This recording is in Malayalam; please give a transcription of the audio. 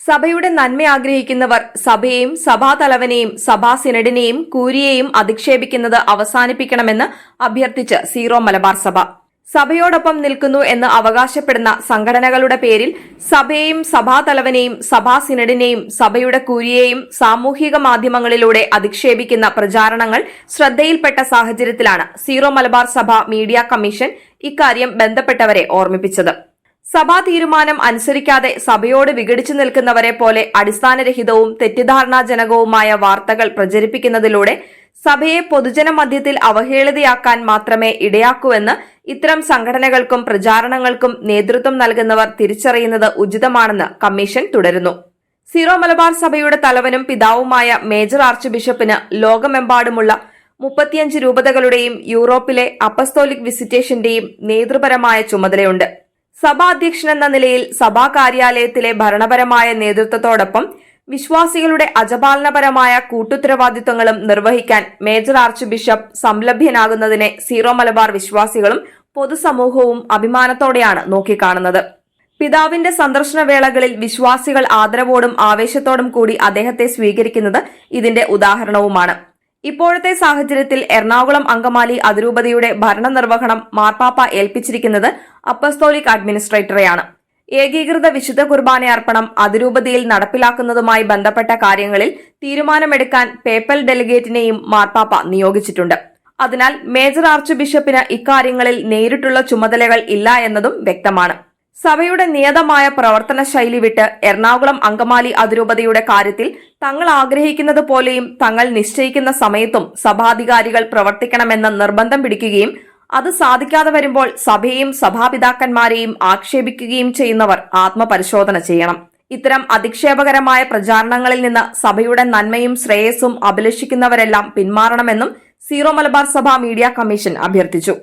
സഭയുടെ നന്മ ആഗ്രഹിക്കുന്നവർ സഭയെയും സഭാതലവനെയും സഭാ സിനഡിനെയും കൂരിയെയും അധിക്ഷേപിക്കുന്നത് അവസാനിപ്പിക്കണമെന്ന് അഭ്യർത്ഥിച്ച് സീറോ മലബാർ സഭ. സഭയോടൊപ്പം നിൽക്കുന്നു എന്ന് അവകാശപ്പെടുന്ന സംഘടനകളുടെ പേരിൽ സഭയെയും സഭാതലവനെയും സഭാ സിനഡിനെയും സഭയുടെ കൂരിയെയും സാമൂഹിക മാധ്യമങ്ങളിലൂടെ അധിക്ഷേപിക്കുന്ന പ്രചാരണങ്ങൾ ശ്രദ്ധയിൽപ്പെട്ട സാഹചര്യത്തിലാണ് സീറോ മലബാർ സഭ മീഡിയ കമ്മീഷൻ ഇക്കാര്യം ബന്ധപ്പെട്ടവരെ ഓർമ്മിപ്പിച്ചത്. സഭാ തീരുമാനം അനുസരിക്കാതെ സഭയോട് വിഘടിച്ചു നിൽക്കുന്നവരെ പോലെ അടിസ്ഥാനരഹിതവും തെറ്റിദ്ധാരണാജനകവുമായ വാർത്തകൾ പ്രചരിപ്പിക്കുന്നതിലൂടെ സഭയെ പൊതുജന മധ്യത്തിൽ അവഹേളിതയാക്കാൻ മാത്രമേ ഇടയാക്കൂവെന്ന് ഇത്തരം സംഘടനകൾക്കും പ്രചാരണങ്ങൾക്കും നേതൃത്വം നൽകുന്നവർ തിരിച്ചറിയുന്നത് ഉചിതമാണെന്ന് കമ്മീഷൻ തുടരുന്നു. സീറോ മലബാർ സഭയുടെ തലവനും പിതാവുമായ മേജർ ആർച്ച് ബിഷപ്പിന് ലോകമെമ്പാടുമുള്ള മുപ്പത്തിയഞ്ച് രൂപതകളുടെയും യൂറോപ്പിലെ അപ്പസ്തോലിക് വിസിറ്റേഷന്റെയും നേതൃപരമായ ചുമതലയുണ്ട്. സഭാധ്യക്ഷൻ എന്ന നിലയിൽ സഭാ കാര്യാലയത്തിലെ ഭരണപരമായ നേതൃത്വത്തോടൊപ്പം വിശ്വാസികളുടെ അജപാലനപരമായ കൂട്ടുത്തരവാദിത്വങ്ങളും നിർവഹിക്കാൻ മേജർ ആർച്ച് ബിഷപ്പ് സംലഭ്യനാകുന്നതിനെ സീറോ മലബാർ വിശ്വാസികളും പൊതുസമൂഹവും അഭിമാനത്തോടെയാണ് നോക്കിക്കാണുന്നത്. പിതാവിന്റെ സന്ദർശന വേളകളിൽ വിശ്വാസികൾ ആദരവോടും ആവേശത്തോടും കൂടി അദ്ദേഹത്തെ സ്വീകരിക്കുന്നത് ഇതിന്റെ ഉദാഹരണവുമാണ്. ഇപ്പോഴത്തെ സാഹചര്യത്തിൽ എറണാകുളം അങ്കമാലി അതിരൂപതയുടെ ഭരണനിർവഹണം മാർപ്പാപ്പ ഏൽപ്പിച്ചിരിക്കുന്നത് അപ്പസ്തോലിക് അഡ്മിനിസ്ട്രേറ്ററെയാണ്. ഏകീകൃത വിശുദ്ധ കുർബാന അർപ്പണം അതിരൂപതയിൽ നടപ്പിലാക്കുന്നതുമായി ബന്ധപ്പെട്ട കാര്യങ്ങളിൽ തീരുമാനമെടുക്കാൻ പേപ്പൽ ഡെലിഗേറ്റിനെയും മാർപ്പാപ്പ നിയോഗിച്ചിട്ടുണ്ട്. അതിനാൽ മേജർ ആർച്ച് ബിഷപ്പിന് ഇക്കാര്യങ്ങളിൽ നേരിട്ടുള്ള ചുമതലകൾ ഇല്ല എന്നതും വ്യക്തമാണ്. സഭയുടെ നിയതമായ പ്രവർത്തന ശൈലി വിട്ട് എറണാകുളം അങ്കമാലി അതിരൂപതയുടെ കാര്യത്തിൽ തങ്ങൾ ആഗ്രഹിക്കുന്നത് പോലെയും തങ്ങൾ നിശ്ചയിക്കുന്ന സമയത്തും സഭാധികാരികൾ പ്രവർത്തിക്കണമെന്ന് നിർബന്ധം പിടിക്കുകയും അത് സാധിക്കാതെ വരുമ്പോൾ സഭയെയും സഭാപിതാക്കന്മാരെയും ആക്ഷേപിക്കുകയും ചെയ്യുന്നവർ ആത്മപരിശോധന ചെയ്യണം. ഇത്തരം അധിക്ഷേപകരമായ പ്രചാരണങ്ങളിൽ നിന്ന് സഭയുടെ നന്മയും ശ്രേയസ്സും അഭിലഷിക്കുന്നവരെല്ലാം പിന്മാറണമെന്നും സീറോ മലബാർ സഭ മീഡിയ കമ്മീഷൻ അഭ്യർത്ഥിച്ചു.